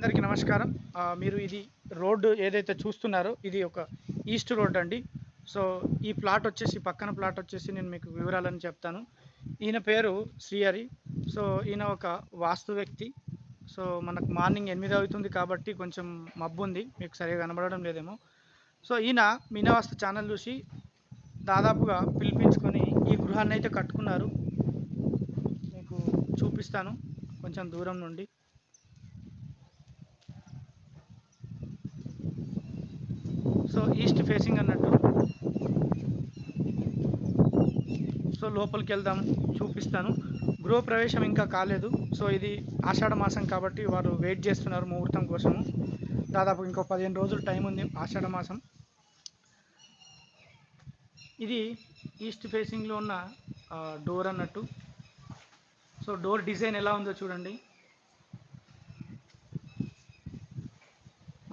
అందరికీ నమస్కారం. మీరు ఇది రోడ్డు ఏదైతే చూస్తున్నారో ఇది ఒక ఈస్ట్ రోడ్ అండి. సో ఈ ప్లాట్ వచ్చేసి పక్కన ప్లాట్ వచ్చేసి నేను మీకు వివరాలని చెప్తాను. ఈయన పేరు శ్రీహరి. సో ఈయన ఒక వాస్తు వ్యక్తి. సో మనకు మార్నింగ్ ఎనిమిది అవుతుంది కాబట్టి కొంచెం మబ్బు ఉంది. మీకు సరిగా కనబడడం లేదేమో. సో ఈయన మీనవాస్తు ఛానల్ చూసి దాదాపుగా పిలిపించుకొని ఈ గృహాన్ని అయితే కట్టుకున్నారు. మీకు చూపిస్తాను కొంచెం దూరం నుండి. సో ఈస్ట్ ఫేసింగ్ అన్నట్టు. సో లోపలికి వెళ్దాం చూపిస్తాను. గృహప్రవేశం ఇంకా కాలేదు. సో ఇది ఆషాఢ మాసం కాబట్టి వారు వెయిట్ చేస్తున్నారు ముహూర్తం కోసము. దాదాపు ఇంకో పదిహేను రోజులు టైం ఉంది ఆషాఢ మాసం. ఇది ఈస్ట్ ఫేసింగ్లో ఉన్న డోర్ అన్నట్టు. సో డోర్ డిజైన్ ఎలా ఉందో చూడండి.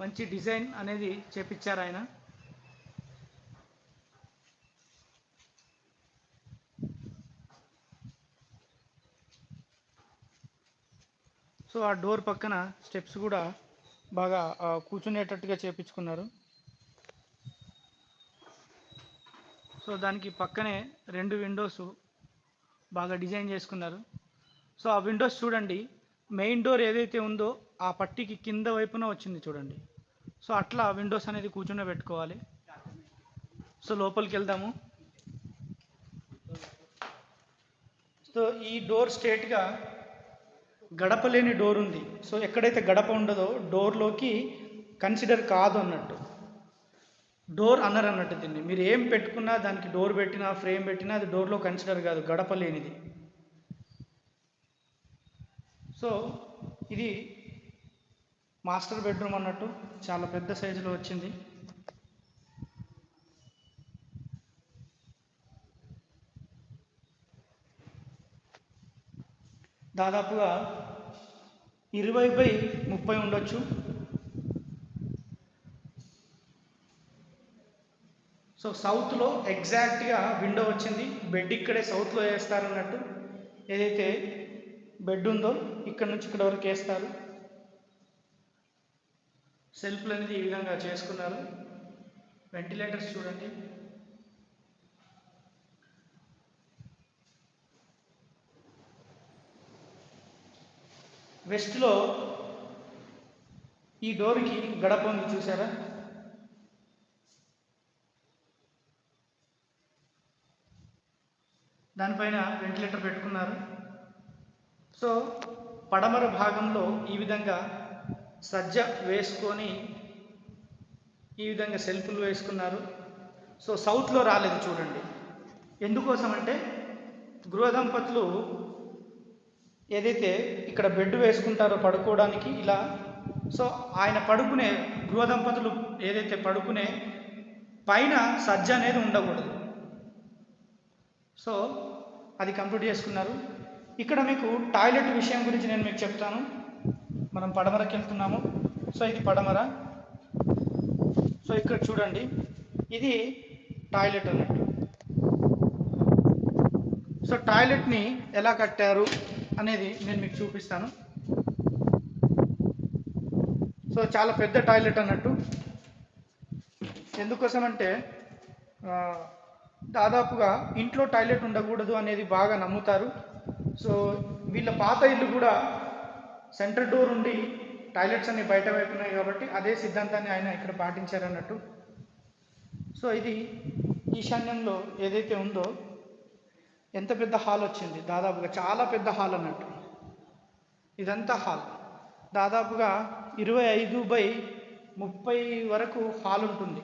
మంచి డిజైన్ అనేది చేపించారు ఆయన. సో ఆ డోర్ పక్కన స్టెప్స్ కూడా బాగా కూర్చునేటట్టుగా చేపించుకున్నారు. సో దానికి పక్కనే రెండు విండోస్ బాగా డిజైన్ చేసుకున్నారు. సో ఆ విండోస్ చూడండి మెయిన్ డోర్ ఏదైతే ఉందో ఆ పట్టికి కింద వైపున వచ్చింది చూడండి. సో అట్లా విండోస్ అనేది కూర్చునే పెట్టుకోవాలి. సో లోపలికి వెళ్దాము. సో ఈ డోర్ స్ట్రేట్గా గడప లేని డోర్ ఉంది. సో ఎక్కడైతే గడప ఉండదో డోర్లోకి కన్సిడర్ కాదు అన్నట్టు. డోర్ అన్నారు అన్నట్టు దీన్ని. మీరు ఏం పెట్టుకున్నా దానికి డోర్ పెట్టినా ఫ్రేమ్ పెట్టినా అది డోర్లో కన్సిడర్ కాదు గడప లేనిది సో ఇది మాస్టర్ బెడ్రూమ్ అన్నట్టు చాలా పెద్ద సైజులో వచ్చింది. దాదాపుగా ఇరవై బై ముప్పై ఉండొచ్చు. సో సౌత్లో ఎగ్జాక్ట్గా విండో వచ్చింది. బెడ్ ఇక్కడే సౌత్లో వేస్తారన్నట్టు ఏదైతే బెడ్ ఉందో ఇక్కడ నుంచి ఇక్కడ వరకు వేస్తారు. సెల్ఫ్లు అనేది ఈ విధంగా చేసుకున్నారు. వెంటిలేటర్స్ చూడండి. వెస్ట్లో ఈ డోర్కి గడప ఉంది చూసారా దానిపైన వెంటిలేటర్ పెట్టుకున్నారు. సో పడమర భాగంలో ఈ విధంగా సజ్జ వేసుకొని ఈ విధంగా సెల్ఫ్లు వేసుకున్నారు. సో సౌత్లో రాలేదు చూడండి. ఎందుకోసం అంటే గృహ దంపతులు ఏదైతే ఇక్కడ బెడ్ వేసుకుంటారో పడుకోవడానికి ఇలా సో ఆయన పడుకునే గృహ దంపతులు ఏదైతే పడుకునే పైన సజ్జ అనేది ఉండకూడదు. సో అది కంప్లీట్ చేసుకున్నారు. ఇక్కడ మీకు టాయిలెట్ విషయం గురించి నేను మీకు చెప్తాను. మనం పడమరకి వెళ్తున్నాము సో ఇది పడమర. సో ఇక్కడ చూడండి. ఇది టాయిలెట్ అన్నట్టు. సో టాయిలెట్ని ఎలా కట్టారు అనేది నేను మీకు చూపిస్తాను. సో చాలా పెద్ద టాయిలెట్ అన్నట్టు. ఎందుకోసం అంటే దాదాపుగా ఇంట్లో టాయిలెట్ ఉండకూడదు అనేది బాగా నమ్ముతారు. సో వీళ్ళ పాత ఇల్లు కూడా సెంటర్ డోర్ ఉండి టాయిలెట్స్ అన్ని బయట వైపు ఉన్నాయి కాబట్టి అదే సిద్ధాంతాన్ని ఆయన ఇక్కడ పాటించారన్నట్టు. సో ఇది ఈశాన్యంలో ఏదైతే ఉందో ఎంత పెద్ద హాల్ వచ్చింది? దాదాపుగా చాలా పెద్ద హాల్ అన్నట్టు. ఇదంతా హాల్. దాదాపుగా ఇరవై ఐదు బై ముప్పై వరకు హాల్ ఉంటుంది.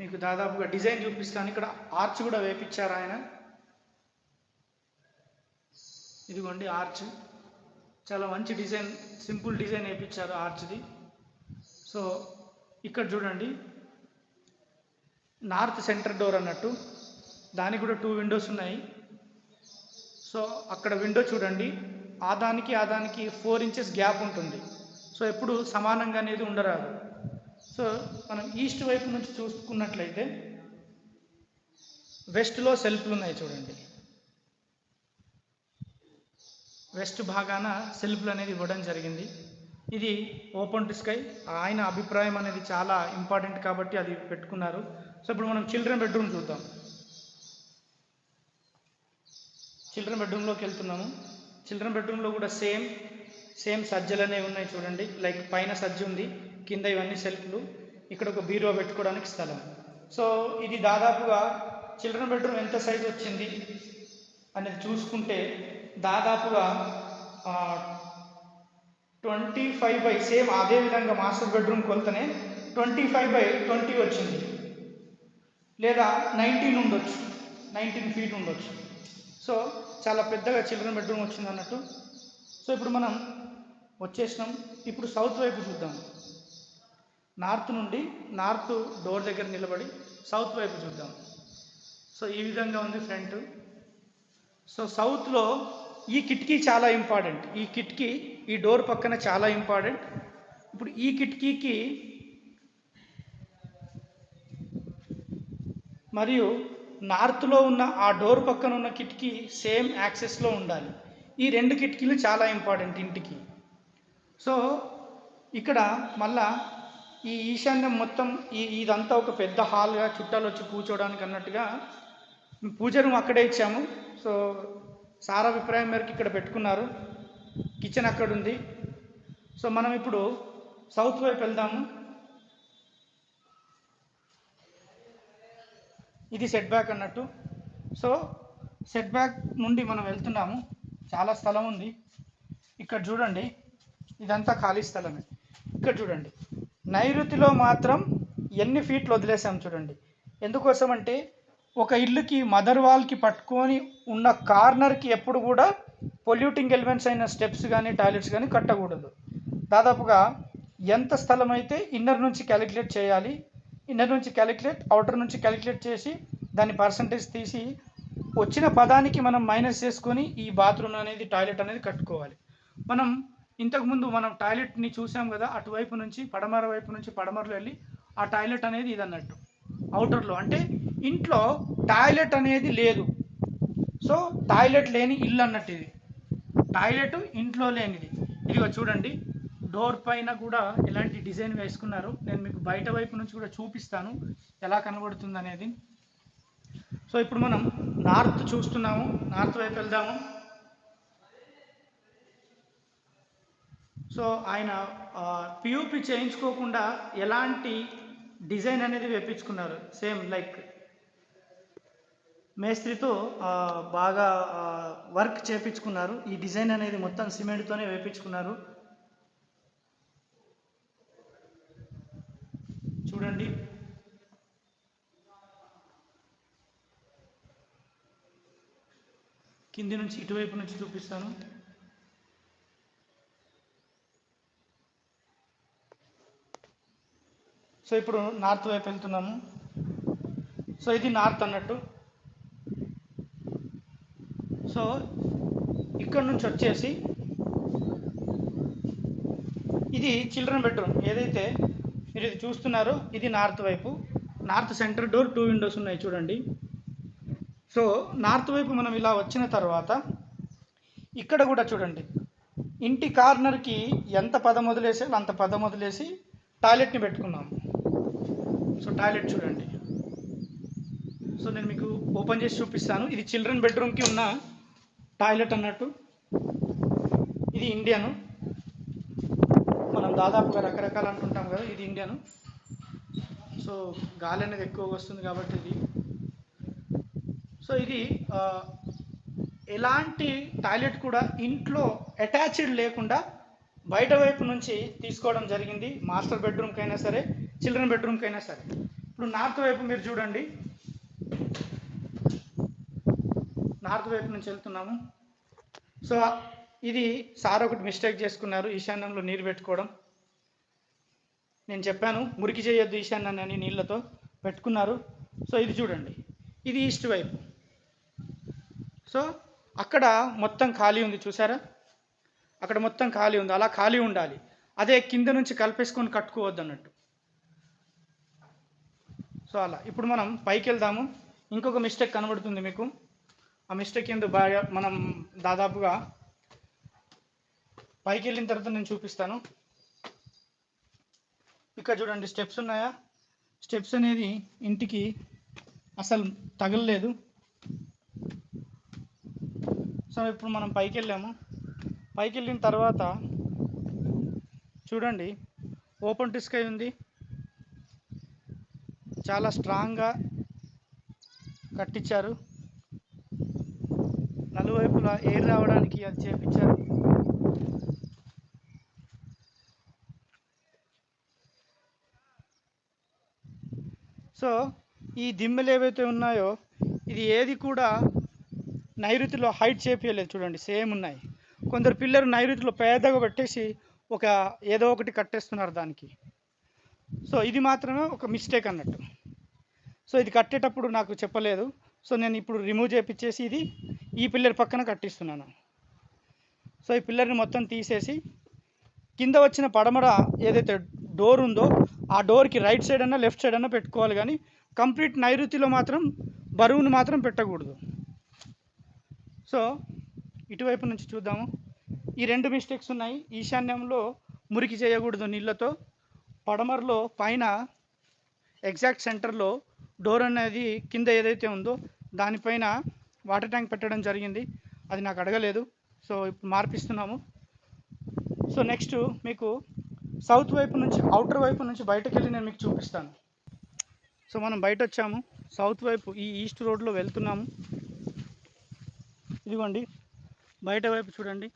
మీకు దాదాపుగా డిజైన్ చూపిస్తాను. ఇక్కడ ఆర్చ్ కూడా వేపించారు ఆయన. ఇదిగోండి ఆర్చ్ చాలా మంచి డిజైన్ సింపుల్ డిజైన్ వేయించారు ఆర్చ్ది సో ఇక్కడ చూడండి. నార్త్ సెంటర్ డోర్ అన్నట్టు. దానికి కూడా టూ విండోస్ ఉన్నాయి. సో అక్కడ విండో చూడండి. ఆ దానికి ఆ దానికి ఫోర్ ఇంచెస్ గ్యాప్ ఉంటుంది. సో ఎప్పుడు సమానంగా అనేది ఉండరాదు. సో మనం ఈస్ట్ వైపు నుంచి చూసుకున్నట్లయితే వెస్ట్లో సెల్ఫ్లు ఉన్నాయి చూడండి. వెస్ట్ భాగాన సెల్ఫ్లు అనేది ఇవ్వడం జరిగింది. ఇది ఓపెన్ టు స్కై. ఆయన అభిప్రాయం అనేది చాలా ఇంపార్టెంట్ కాబట్టి అది పెట్టుకున్నారు. సో ఇప్పుడు మనం చిల్డ్రన్ బెడ్రూమ్ చూద్దాం. చిల్డ్రన్ బెడ్రూమ్లోకి వెళ్తున్నాము. చిల్డ్రన్ బెడ్రూమ్లో కూడా సేమ్ సేమ్ సజ్జలు అనేవి ఉన్నాయి చూడండి. లైక్ పైన సజ్జ ఉంది కింద ఇవన్నీ సెల్ఫ్లు. ఇక్కడ ఒక బీరో పెట్టుకోవడానికి స్థలం. సో ఇది దాదాపుగా చిల్డ్రన్ బెడ్రూమ్ ఎంత సైజ్ వచ్చింది అనేది చూసుకుంటే దాదాపుగా ట్వంటీ ఫైవ్ బై సేమ్ అదే విధంగా మాస్టర్ బెడ్రూమ్ కొలతనే ట్వంటీ ఫైవ్ బై ట్వంటీ వచ్చింది. లేదా నైన్టీన్ ఉండొచ్చు. నైన్టీన్ ఫీట్ ఉండొచ్చు. సో చాలా పెద్దగా చిల్డ్రన్ బెడ్రూమ్ వచ్చింది అన్నట్టు. సో ఇప్పుడు మనం వచ్చేసినాం. ఇప్పుడు సౌత్ వైపు చూద్దాం. నార్త్ నుండి నార్త్ డోర్ దగ్గర నిలబడి సౌత్ వైపు చూద్దాం. సో ఈ విధంగా ఉంది ఫ్రంట్ సో సౌత్లో ఈ కిటికీ చాలా ఇంపార్టెంట్. ఈ కిటికీ ఈ డోర్ పక్కన చాలా ఇంపార్టెంట్. ఇప్పుడు ఈ కిటికీకి మరియు నార్త్లో ఉన్న ఆ డోర్ పక్కన ఉన్న కిటికీ సేమ్ యాక్సెస్లో ఉండాలి. ఈ రెండు కిటికీలు చాలా ఇంపార్టెంట్ ఇంటికి. సో ఇక్కడ మళ్ళా ఈ ఈశాన్యం మొత్తం ఈ ఇదంతా ఒక పెద్ద హాల్గా చుట్టాలు వచ్చి కూర్చోవడానికి అన్నట్టుగా పూజ రూమ్ అక్కడే ఇచ్చాము. సో సార్ అభిప్రాయం మేరకు ఇక్కడ పెట్టుకున్నారు. కిచెన్ అక్కడ ఉంది సో మనం ఇప్పుడు సౌత్ వైపు వెళ్దాము. ఇది సెట్ బ్యాక్ అన్నట్టు. సో సెట్ బ్యాక్ నుండి మనం వెళ్తున్నాము. చాలా స్థలం ఉంది. ఇక్కడ చూడండి. ఇదంతా ఖాళీ స్థలమే. ఇక్కడ చూడండి. నైరుతిలో మాత్రం ఎన్ని ఫీట్లు వదిలేసాం చూడండి. ఎందుకోసం అంటే ఒక ఇల్లుకి మదర్ వాల్కి పట్టుకొని ఉన్న కార్నర్కి ఎప్పుడు కూడా పొల్యూటింగ్ ఎలిమెంట్స్ అయిన స్టెప్స్ కానీ టాయిలెట్స్ కానీ కట్టకూడదు. దాదాపుగా ఎంత స్థలం అయితే ఇన్నర్ నుంచి క్యాలిక్యులేట్ చేయాలి ఇన్నర్ నుంచి క్యాలిక్యులేట్ అవుటర్ నుంచి క్యాలిక్యులేట్ చేసి దాని పర్సంటేజ్ తీసి వచ్చిన పదానికి మనం మైనస్ చేసుకొని ఈ బాత్రూమ్ అనేది టాయిలెట్ అనేది కట్టుకోవాలి. మనం ఇంతకుముందు మనం టాయిలెట్ని చూసాం కదా అటువైపు నుంచి పడమర వైపు నుంచి పడమరలో వెళ్ళి ఆ టాయిలెట్ అనేది ఇది అన్నట్టు అవుటర్లో అంటే ఇంట్లో టాయిలెట్ అనేది లేదు. సో టాయిలెట్ లేని ఇల్లు అన్నట్టు ఇది. టాయిలెట్ ఇంట్లో లేనిది. ఇదిగో చూడండి. డోర్ పైన కూడా ఎలాంటి డిజైన్ వేసుకున్నారు. నేను మీకు బయట వైపు నుంచి కూడా చూపిస్తాను. ఎలా కనబడుతుంది అనేది. సో ఇప్పుడు మనం నార్త్ చూస్తున్నాము. నార్త్ వైపు వెళ్దాము. సో ఆయన పియూపి చేయించుకోకుండా ఎలాంటి డిజైన్ అనేది వేపించుకున్నారు. సేమ్ లైక్ మేస్త్రితో బాగా వర్క్ చేపించుకున్నారు. ఈ డిజైన్ అనేది మొత్తం సిమెంట్తోనే వేపించుకున్నారు. చూడండి. కింది నుంచి ఇటువైపు నుంచి చూపిస్తాను. సో ఇప్పుడు నార్త్ వైపు వెళ్తున్నాము. సో ఇది నార్త్ అన్నట్టు. సో ఇక్కడ నుంచి వచ్చేసి ఇది చిల్డ్రన్ బెడ్రూమ్. ఏదైతే మీరు ఇది చూస్తున్నారో ఇది నార్త్ వైపు. North centre door two windows ఉన్నాయి చూడండి. సో నార్త్ వైపు మనం ఇలా వచ్చిన తర్వాత ఇక్కడ కూడా చూడండి. ఇంటి కార్నర్కి ఎంత పదం వదిలేసాలో అంత పదం వదిలేసి టాయిలెట్ని పెట్టుకున్నాము. సో టాయిలెట్ చూడండి. సో నేను మీకు ఓపెన్ చేసి చూపిస్తాను. ఇది చిల్డ్రన్ బెడ్రూమ్కి ఉన్న టాయిలెట్ అన్నట్టు. ఇది ఇండియను. మనం దాదాపుగా రకరకాలు అంటుంటాం కదా ఇది ఇండియను. సో గాలి అనేది ఎక్కువగా వస్తుంది కాబట్టి ఇది. సో ఇది ఎలాంటి టాయిలెట్ కూడా ఇంట్లో అటాచ్డ్ లేకుండా బయట వైపు నుంచి తీసుకోవడం జరిగింది. మాస్టర్ బెడ్రూమ్కి అయినా సరే చిల్డ్రన్ బెడ్రూమ్కి అయినా సరే. ఇప్పుడు నార్త్ వైపు మీరు చూడండి. నార్త్ వైపు నుంచి వెళ్తున్నాము. సో ఇది సార్ ఒకటి మిస్టేక్ చేసుకున్నారు ఈశాన్యంలో నీరు పెట్టుకోవడం. నేను చెప్పాను మురికి చేయొద్దు ఈశాన్యాన్ని అని నీళ్ళతో పెట్టుకున్నారు. సో ఇది చూడండి. ఇది ఈస్ట్ వైపు. సో అక్కడ మొత్తం ఖాళీ ఉంది చూసారా? అక్కడ మొత్తం ఖాళీ ఉంది అలా ఖాళీ ఉండాలి. అదే కింద నుంచి కలిపేసుకొని కట్టుకోవద్దు అన్నట్టు సో అలా. ఇప్పుడు మనం పైకి వెళ్దాము ఇంకొక మిస్టేక్ కనబడుతుంది మీకు. ఆ మిస్టేక్ ఎందుకు బాగా మనం దాదాపుగా పైకి వెళ్ళిన తర్వాత నేను చూపిస్తాను. ఇక్కడ చూడండి స్టెప్స్ ఉన్నాయా? స్టెప్స్ అనేది ఇంటికి అసలు తగలలేదు. సో ఇప్పుడు మనం పైకి వెళ్ళాము పైకి వెళ్ళిన తర్వాత చూడండి ఓపెన్ డిస్కై ఉంది. చాలా స్ట్రాంగ్గా కట్టించారు. నలువైపులా ఎయిర్ రావడానికి అది చేపించారు. సో ఈ దిమ్మెలు ఏవైతే ఉన్నాయో ఇది ఏది కూడా నైరుతిలో హైట్ చేపించలేదు చూడండి సేమ్ ఉన్నాయి. కొందరు పిల్లలు నైరుతిలో పేదగా పెట్టేసి ఒక ఏదో ఒకటి కట్టేస్తున్నారు దానికి. సో ఇది మాత్రమే ఒక మిస్టేక్ అన్నట్టు. సో ఇది కట్టేటప్పుడు నాకు చెప్పలేదు. సో నేను ఇప్పుడు రిమూవ్ చేపించేసి ఇది ఈ పిల్లర్ పక్కన కట్టిస్తున్నాను. సో ఈ పిల్లర్ని మొత్తం తీసేసి కింద వచ్చిన పడమర ఏదైతే డోర్ ఉందో ఆ డోర్కి రైట్ సైడ్ అన్నా లెఫ్ట్ సైడ్ అన్నా పెట్టుకోవాలి కానీ కంప్లీట్ నైరుతిలో మాత్రం బరువును మాత్రం పెట్టకూడదు. సో ఇటువైపు నుంచి చూద్దాము. ఈ రెండు మిస్టేక్స్ ఉన్నాయి. ఈశాన్యంలో మురికి చేయకూడదు నీళ్ళతో. పడమరలో పైన ఎగ్జాక్ట్ సెంటర్లో డోర్ అనేది కింద ఏదైతే ఉందో దానిపైన వాటర్ ట్యాంక్ పెట్టడం జరిగింది. అది నాకు అడగలేదు. సో ఇప్పుడు మార్పిస్తున్నాము. సో నెక్స్ట్ మీకు సౌత్ వైపు నుంచి అవుటర్ వైపు నుంచి బయటకు వెళ్ళి నేను మీకు చూపిస్తాను. సో మనం బయట వచ్చాము. సౌత్ వైపు ఈ ఈస్ట్ రోడ్లో వెళ్తున్నాము. ఇదిగోండి. బయట వైపు చూడండి.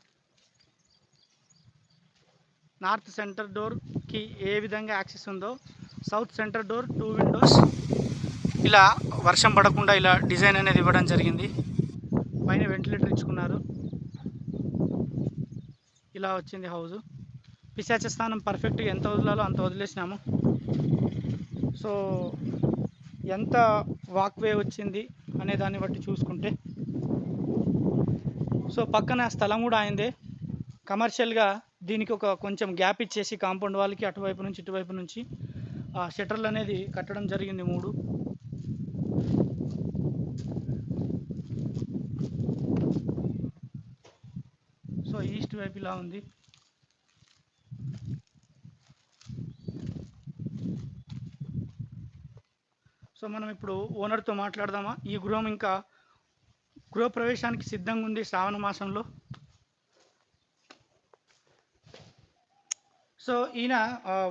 నార్త్ సెంటర్ డోర్కి ఏ విధంగా యాక్సెస్ ఉందో south centre door two windows ఇలా వర్షం పడకుండా ఇలా డిజైన్ అనేది ఇవ్వడం జరిగింది. పైన వెంటిలేటర్ ఇచ్చుకున్నారు. ఇలా వచ్చింది హౌస్. పిశాచ స్థానం పర్ఫెక్ట్గా ఎంత వదిలాలో అంత వదిలేసినాము. సో ఎంత వాక్వే వచ్చింది అనే దాన్ని బట్టి చూసుకుంటే. సో పక్కన స్థలం కూడా అయిందే. కమర్షియల్గా దీనికి ఒక కొంచెం గ్యాప్ ఇచ్చేసి కాంపౌండ్ వాళ్ళకి అటువైపు నుంచి ఇటువైపు నుంచి ఆ షట్టర్లు అనేది కట్టడం జరిగింది మూడు. సో ఈస్ట్ వైపు ఇలా ఉంది. సో మనం ఇప్పుడు ఓనర్తో మాట్లాడదామా? ఈ గృహం ఇంకా గృహప్రవేశానికి సిద్ధంగా ఉంది శ్రావణ మాసంలో. సో ఈయన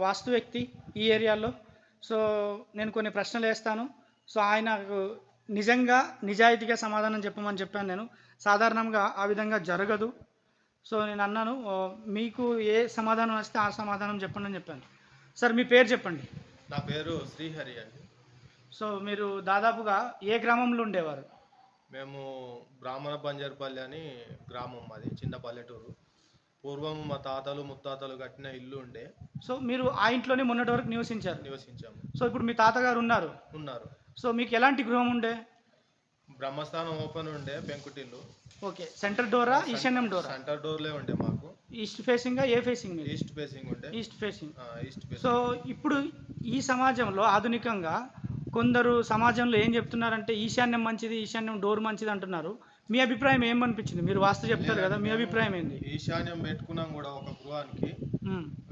వాస్తు వ్యక్తి ఈ ఏరియాలో. సో నేను కొన్ని ప్రశ్నలు వేస్తాను. సో ఆయన నిజంగా నిజాయితీగా సమాధానం చెప్పమని చెప్పాను నేను. సాధారణంగా ఆ విధంగా జరగదు. సో నేను అన్నాను "ఓ, మీకు ఏ సమాధానం వస్తే ఆ సమాధానం చెప్పండి అని చెప్పాను. సార్ మీ పేరు చెప్పండి. నా పేరు శ్రీహరి అండి. సో మీరు దాదాపుగా ఏ గ్రామంలో ఉండేవారు? మేము బ్రాహ్మణ బంజర్పల్లి అని గ్రామం మాది చిన్న పల్లెటూరు. పూర్వం మా తాతలు ముత్తాతలు కట్టిన ఇల్లు ఉండే. సో మీరు ఆ ఇంట్లోనే మొన్నటి వరకు నివసించారు. నివసించాము. సో ఇప్పుడు మీ తాతగారు ఉన్నారు. ఉన్నారు. సో మీకు ఎలాంటి గృహం ఉండే? బ్రహ్మస్థానం ఓపెన్ ఉండే పెంకుటిల్లు. ఓకే సెంటర్ డోరా ఈశాన్యం డోరా? సెంటర్ డోర్లే ఉండే మాకు. ఈస్ట్ ఫేసింగ్ ఏ ఫేసింగ్ ఈస్ట్ ఫేసింగ్ ఉండే. East facing. ఆ, ఈస్ట్ సో ఇప్పుడు ఈ సమాజంలో ఆధునికంగా కొందరు సమాజంలో ఏం చెప్తున్నారంటే ఈశాన్యం మంచిది ఈశాన్యం డోర్ మంచిది అంటున్నారు. మీ అభిప్రాయం ఏమనిపించింది? మీరు వాస్తు చెప్తారు కదా మీ అభిప్రాయం ఏంది? ఈశాన్యం పెట్టుకున్నాం కూడా ఒక గృహానికి.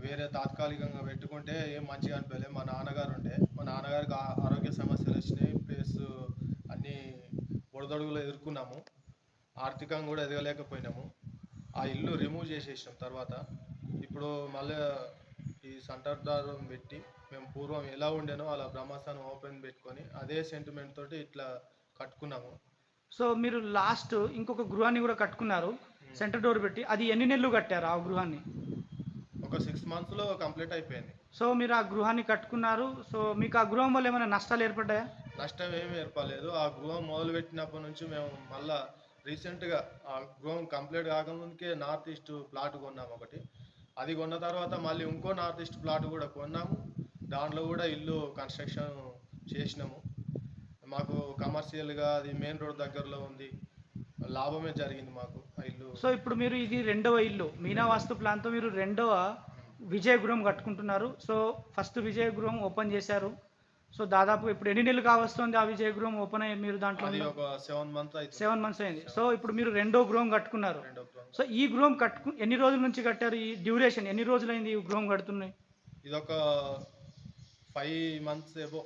వేరే తాత్కాలికంగా పెట్టుకుంటే ఏం మంచిగా అనిపించలే మా నాన్నగారు ఉండే. మా నాన్నగారికి ఆరోగ్య సమస్యలు వచ్చినాయి. ప్లస్ అన్ని ఒడదొడుగులు ఎదుర్కొన్నాము. ఆర్థికంగా కూడా ఎదగలేకపోయినాము. ఆ ఇల్లు రిమూవ్ చేసేసాం తర్వాత. ఇప్పుడు మళ్ళీ ఈ సెంటర్ దారం పెట్టి మేము పూర్వం ఎలా ఉండేనో అలా బ్రహ్మస్థానం ఓపెన్ పెట్టుకొని అదే సెంటిమెంట్ తోటి ఇట్లా కట్టుకున్నాము. సో మీరు లాస్ట్ ఇంకొక గృహాన్ని కూడా కట్టుకున్నారు. సెంటర్ డోర్ పెట్టి. అది ఎన్ని నెలలు కట్టారు ఆ గృహాన్ని? ఒక సిక్స్ మంత్స్లో కంప్లీట్ అయిపోయింది. సో మీరు ఆ గృహాన్ని కట్టుకున్నారు. సో మీకు ఆ గృహం వల్ల ఏమైనా నష్టాలు ఏర్పడ్డాయా? నష్టం ఏమీ ఏర్పడలేదు. ఆ గృహం మొదలు పెట్టినప్పటి నుంచి మేము మళ్ళా రీసెంట్గా ఆ గృహం కంప్లీట్ కాకముందుకే నార్త్ ఈస్ట్ ప్లాట్ కొన్నాము ఒకటి. అది కొన్న తర్వాత మళ్ళీ ఇంకో నార్త్ ఈస్ట్ ప్లాట్ కూడా కొన్నాము. దాంట్లో కూడా ఇల్లు కన్స్ట్రక్షన్ చేసినాము. మాకు కమర్షియల్గా అది మెయిన్ రోడ్ దగ్గరలో ఉంది. లాభమే జరిగింది మాకు ఆ ఇల్లు. సో ఇప్పుడు మీరు ఇది రెండవ ఇల్లు. మీనా వాస్తు ప్లాన్తో మీరు రెండవ విజయ గృహం కట్టుకుంటున్నారు. సో ఫస్ట్ విజయ గృహం ఓపెన్ చేశారు. సో దాదాపు ఇప్పుడు ఎన్ని నెలలు కావస్తుంది ఆ విజయ గృహం ఓపెన్ అయ్యి మీరు దాంట్లో ఒక సెవెన్ మంత్ అయితే సెవెన్ మంత్స్ అయింది. సో ఇప్పుడు మీరు రెండో గృహం కట్టుకున్నారు. సో ఈ గృహం కట్టుకు ఎన్ని రోజుల నుంచి కట్టారు ఈ డ్యూరేషన్? ఎన్ని రోజులైంది ఈ గృహం కడుతున్నాయి? ఇదొక ఫైవ్ మంత్స్ ఏవో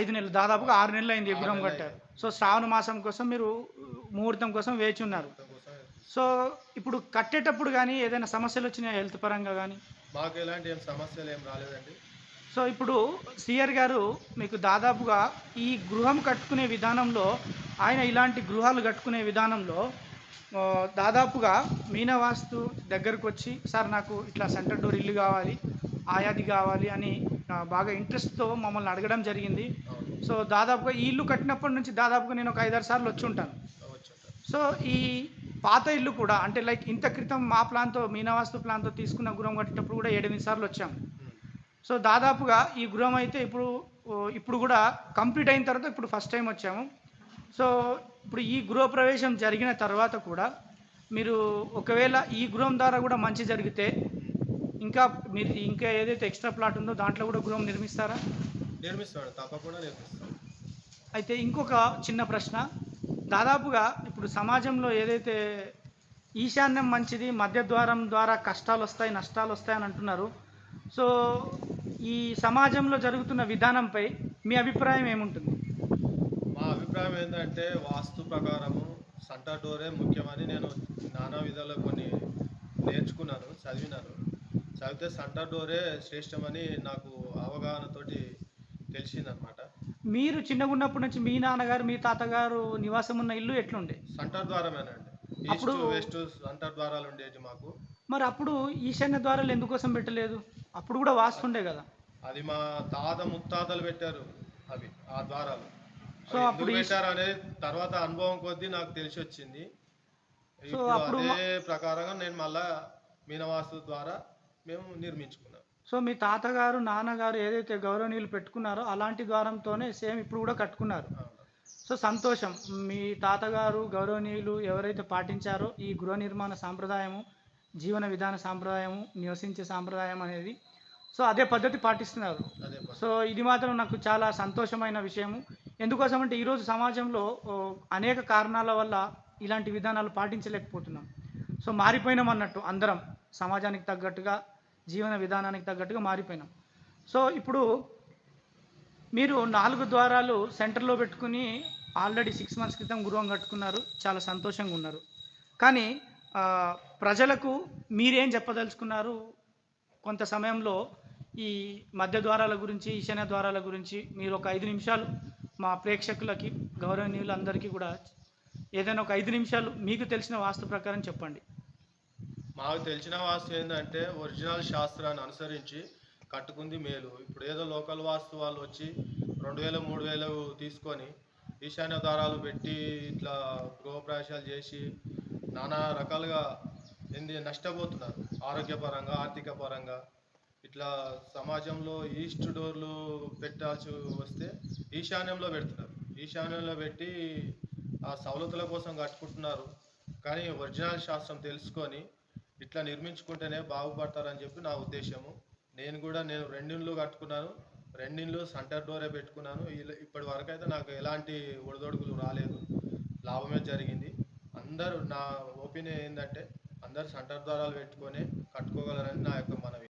ఐదు నెలలు దాదాపుగా ఆరు నెలలు అయింది ఈ గృహం కట్టారు. సో శ్రావణ మాసం కోసం మీరు ముహూర్తం కోసం వేచి ఉన్నారు. సో ఇప్పుడు కట్టేటప్పుడు కానీ ఏదైనా సమస్యలు వచ్చినాయా హెల్త్ పరంగా కానీ మాకు ఎలాంటి ఏం సమస్యలు ఏం రాలేదండి. సో ఇప్పుడు సిఆర్ గారు మీకు దాదాపుగా ఈ గృహం కట్టుకునే విధానంలో ఆయన ఇలాంటి గృహాలు కట్టుకునే విధానంలో దాదాపుగా మీనవాస్తు దగ్గరకు వచ్చి సార్ నాకు ఇట్లా సెంటర్ డోర్ ఇల్లు కావాలి ఆయాది కావాలి అని బాగా ఇంట్రెస్ట్తో మమ్మల్ని అడగడం జరిగింది. సో దాదాపుగా ఈ ఇల్లు కట్టినప్పటి నుంచి దాదాపుగా నేను ఒక ఐదారు సార్లు వచ్చి ఉంటాను. సో ఈ పాత ఇల్లు కూడా అంటే లైక్ ఇంత క్రితం మా ప్లాన్తో మీనవాస్తు ప్లాన్తో తీసుకున్న గృహం కట్టేటప్పుడు కూడా ఏడెనిమిది సార్లు వచ్చాము సో దాదాపుగా ఈ గృహం అయితే ఇప్పుడు ఇప్పుడు కూడా కంప్లీట్ అయిన తర్వాత ఇప్పుడు ఫస్ట్ టైం వచ్చాము. సో ఇప్పుడు ఈ గృహప్రవేశం జరిగిన తర్వాత కూడా మీరు ఒకవేళ ఈ గృహం ద్వారా కూడా మంచి జరిగితే ఇంకా మీరు ఇంకా ఏదైతే ఎక్స్ట్రా ప్లాట్ ఉందో దాంట్లో కూడా గృహం నిర్మిస్తారా? నిర్మిస్తాడు తప్పకుండా నిర్మిస్తాం అయితే ఇంకొక చిన్న ప్రశ్న. దాదాపుగా ఇప్పుడు సమాజంలో ఏదైతే ఈశాన్యం మంచిది మధ్య ద్వారం ద్వారా కష్టాలు వస్తాయి నష్టాలు వస్తాయి అని అంటున్నారు. సో ఈ సమాజంలో జరుగుతున్న విధానంపై మీ అభిప్రాయం ఏముంటుంది? మా అభిప్రాయం ఏంటంటే వాస్తు ప్రకారము సంటర్ డోరే ముఖ్యమని నేను నానా విధాలు కొన్ని నేర్చుకున్నాను చదివినాను. చదివితే సంటర్ డోరే శ్రేష్టమని నాకు అవగాహనతోటి తెలిసిందనమాట మీరు చిన్నగా ఉన్నప్పటి నుంచి మీ నాన్నగారు మీ తాతగారు నివాసం ఉన్న ఇల్లు ఎట్లుండే? సంటర్ ద్వారమేనండి ఈస్ట్ అప్పుడు- వెస్ట్ సంటర్ ద్వారాలు ఉండేవి మాకు. మరి అప్పుడు ఈశాన్య ద్వారాలు ఎందుకోసం పెట్టలేదు? అప్పుడు కూడా వాస్తుండే కదా. అది మా తాత ముత్తాతలు పెట్టారు అవి ఆ ద్వారాలు. సో అప్పుడు పెట్టారు అనేది తర్వాత అనుభవం కొద్దీ నాకు తెలిసి వచ్చింది. సో ఇప్పుడు అప్పుడు అదే ప్రకారంగా నేను మళ్ళా మీనవాస్తు ద్వారా మేము నిర్మించుకున్నాం. సో మీ తాతగారు నాన్నగారు ఏదైతే గౌరవనీయులు పెట్టుకున్నారో అలాంటి ద్వారంతోనే సేమ్ ఇప్పుడు కూడా కట్టుకున్నారు. సో సంతోషం. మీ తాతగారు గౌరవనీయులు ఎవరైతే పాటించారో ఈ గృహ నిర్మాణ సాంప్రదాయము జీవన విధాన సాంప్రదాయము నివసించే సాంప్రదాయం అనేది సో అదే పద్ధతి పాటిస్తున్నారు. సో ఇది మాత్రం నాకు చాలా సంతోషమైన విషయము. ఎందుకోసం అంటే ఈరోజు సమాజంలో అనేక కారణాల వల్ల ఇలాంటి విధానాలు పాటించలేకపోతున్నాం. సో మారిపోయినాం అన్నట్టు అందరం. సమాజానికి తగ్గట్టుగా జీవన విధానానికి తగ్గట్టుగా మారిపోయినాం. సో ఇప్పుడు మీరు నాలుగు ద్వారాలు సెంటర్లో పెట్టుకుని ఆల్రెడీ సిక్స్ మంత్స్ క్రితం గృహం కట్టుకున్నారు. చాలా సంతోషంగా ఉన్నారు. కానీ ప్రజలకు మీరేం చెప్పదలుచుకున్నారు? కొంత సమయంలో ఈ మధ్య ద్వారాల గురించి ఈశాన్య ద్వారాల గురించి మీరు ఒక ఐదు నిమిషాలు మా ప్రేక్షకులకి గౌరవనీయులందరికీ కూడా ఏదైనా ఒక ఐదు నిమిషాలు మీకు తెలిసిన వాస్తు ప్రకారం చెప్పండి. మాకు తెలిసిన వాస్తు ఏంటంటే ఒరిజినల్ శాస్త్రాన్ని అనుసరించి కట్టుకుంది మేలు. ఇప్పుడు ఏదో లోకల్ వాస్తు వాళ్ళు వచ్చి రెండు వేలు మూడు వేలు తీసుకొని ఈశాన్య దారాలు పెట్టి ఇట్లా గృహప్రవేశాలు చేసి నానా రకాలుగా ఏంది నష్టపోతున్నారు. ఆరోగ్యపరంగా ఆర్థిక పరంగా ఇట్లా సమాజంలో ఈస్ట్ డోర్లు పెట్టాల్సి వస్తే ఈశాన్యంలో పెడుతున్నారు. ఈశాన్యంలో పెట్టి ఆ సవలతుల కోసం కట్టుకుంటున్నారు. కానీ ఒరిజినల్ శాస్త్రం తెలుసుకొని ఇట్లా నిర్మించుకుంటేనే బాగుపడతారని చెప్పి నా ఉద్దేశము. నేను కూడా నేను రెండిండ్లు కట్టుకున్నాను. రెండిండ్లు సెంటర్ డోరే పెట్టుకున్నాను. ఇప్పటి వరకు అయితే నాకు ఎలాంటి ఒడిదొడుకులు రాలేదు. లాభమే జరిగింది. అందరూ నా ఒపీనియన్ ఏంటంటే అందరు సెంటర్ ద్వారాలు పెట్టుకొని కట్టుకోగలరని నా యొక్క మనవి.